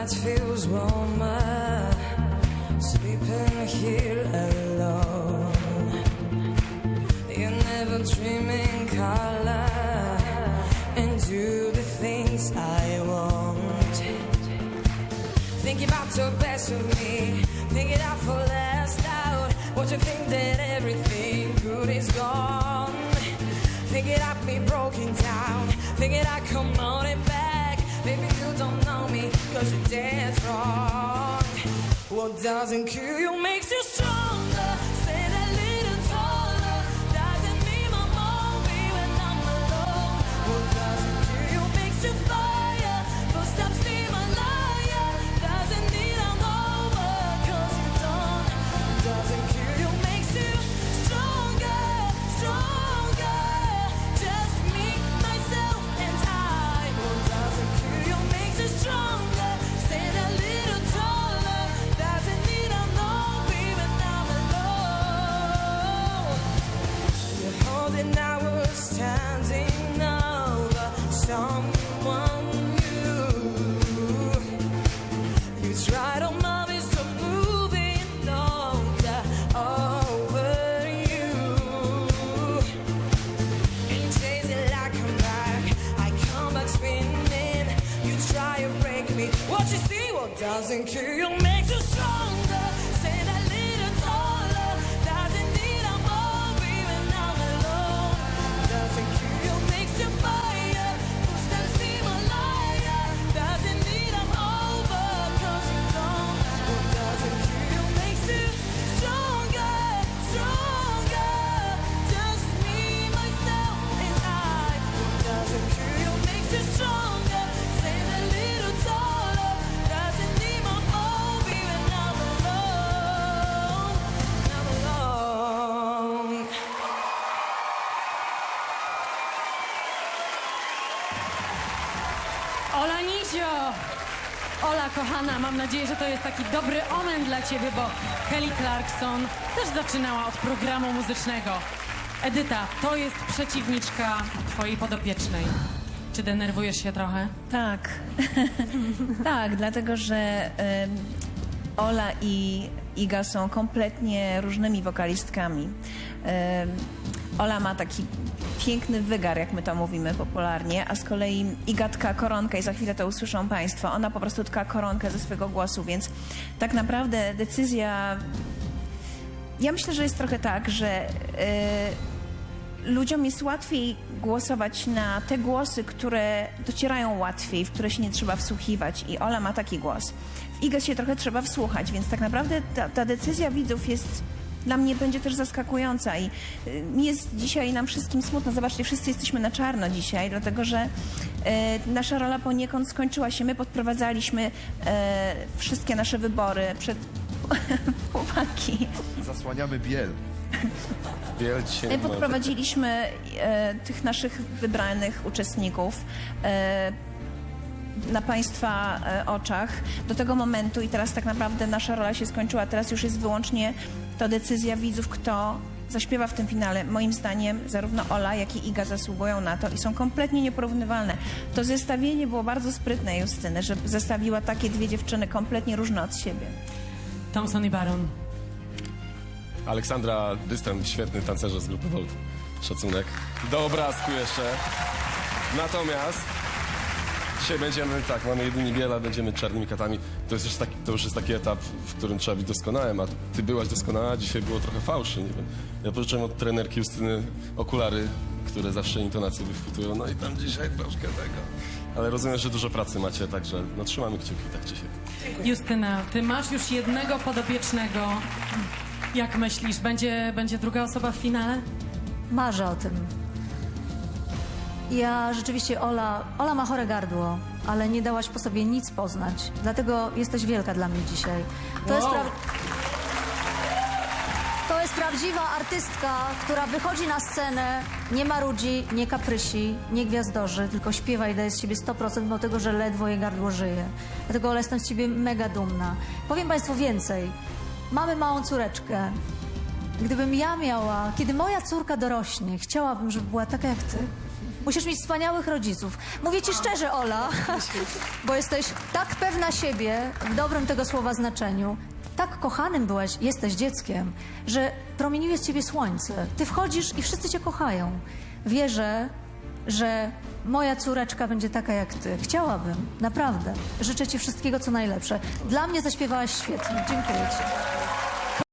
night feels warmer, sleeping here alone. You never dream in color and do the things I want. Think about the best of me, think it out for last out. What you think that everything good is gone? Think it out me broken down, think it out come on it back. Maybe you don't know me, cause you're dead wrong. What doesn't kill you makes you stronger. Doesn't kill you makes you stronger. Ola Nizio! Ola, kochana, mam nadzieję, że to jest taki dobry omen dla ciebie, bo Kelly Clarkson też zaczynała od programu muzycznego. Edyta, to jest przeciwniczka twojej podopiecznej. Czy denerwujesz się trochę? Tak. tak, dlatego że em, Ola i Iga są kompletnie różnymi wokalistkami. Em, Ola ma taki piękny wygar, jak my to mówimy popularnie, a z kolei Iga tka koronkę i za chwilę to usłyszą Państwo. Ona po prostu tka koronkę ze swojego głosu, więc tak naprawdę decyzja... Ja myślę, że jest trochę tak, że... y, ludziom jest łatwiej głosować na te głosy, które docierają łatwiej, w które się nie trzeba wsłuchiwać. I Ola ma taki głos. W Iga się trochę trzeba wsłuchać, więc tak naprawdę ta, ta decyzja widzów jest dla mnie będzie też zaskakująca i y, jest dzisiaj nam wszystkim smutno. Zobaczcie, wszyscy jesteśmy na czarno dzisiaj, dlatego że e, nasza rola poniekąd skończyła się. My podprowadzaliśmy e, wszystkie nasze wybory przed chłopaki. Zasłaniamy biel. My podprowadziliśmy tych naszych wybranych uczestników na Państwa oczach do tego momentu i teraz tak naprawdę nasza rola się skończyła. Teraz już jest wyłącznie to decyzja widzów, kto zaśpiewa w tym finale. Moim zdaniem zarówno Ola, jak i Iga zasługują na to i są kompletnie nieporównywalne. To zestawienie było bardzo sprytne Justyny, że zestawiła takie dwie dziewczyny kompletnie różne od siebie. Thompson i Baron. Aleksandra Dystem, świetny tancerze z grupy Volt. Szacunek. Do obrazku jeszcze. Natomiast dzisiaj będziemy, tak, mamy jedyni biela, będziemy czarnymi katami. To, jest już taki, to już jest taki etap, w którym trzeba być doskonałym, a ty byłaś doskonała, dzisiaj było trochę fałszy, nie wiem. Ja pożyczyłem od trenerki Justyny okulary, które zawsze intonacje wychwytują, no i tam dzisiaj troszkę tego. Ale rozumiem, że dużo pracy macie, także no trzymamy kciuki tak czy siak. Justyna, ty masz już jednego podopiecznego. Jak myślisz, będzie, będzie druga osoba w finale? Marzę o tym. Ja rzeczywiście, Ola, Ola ma chore gardło, ale nie dałaś po sobie nic poznać. Dlatego jesteś wielka dla mnie dzisiaj. To, jest, to jest prawdziwa artystka, która wychodzi na scenę, nie marudzi, nie kaprysi, nie gwiazdorzy, tylko śpiewa i daje z siebie 100%, mimo tego, że ledwo jej gardło żyje. Dlatego Ola, jestem z ciebie mega dumna. Powiem Państwu więcej. Mamy małą córeczkę. Gdybym ja miała, kiedy moja córka dorośnie, chciałabym, żeby była taka jak ty. Musisz mieć wspaniałych rodziców. Mówię ci szczerze, Ola, bo jesteś tak pewna siebie, w dobrym tego słowa znaczeniu, tak kochanym byłaś, jesteś dzieckiem, że promieniuje z ciebie słońce. Ty wchodzisz i wszyscy cię kochają. Wierzę, że moja córeczka będzie taka jak ty. Chciałabym, naprawdę. Życzę ci wszystkiego, co najlepsze. Dla mnie zaśpiewałaś świetnie. Dziękuję ci.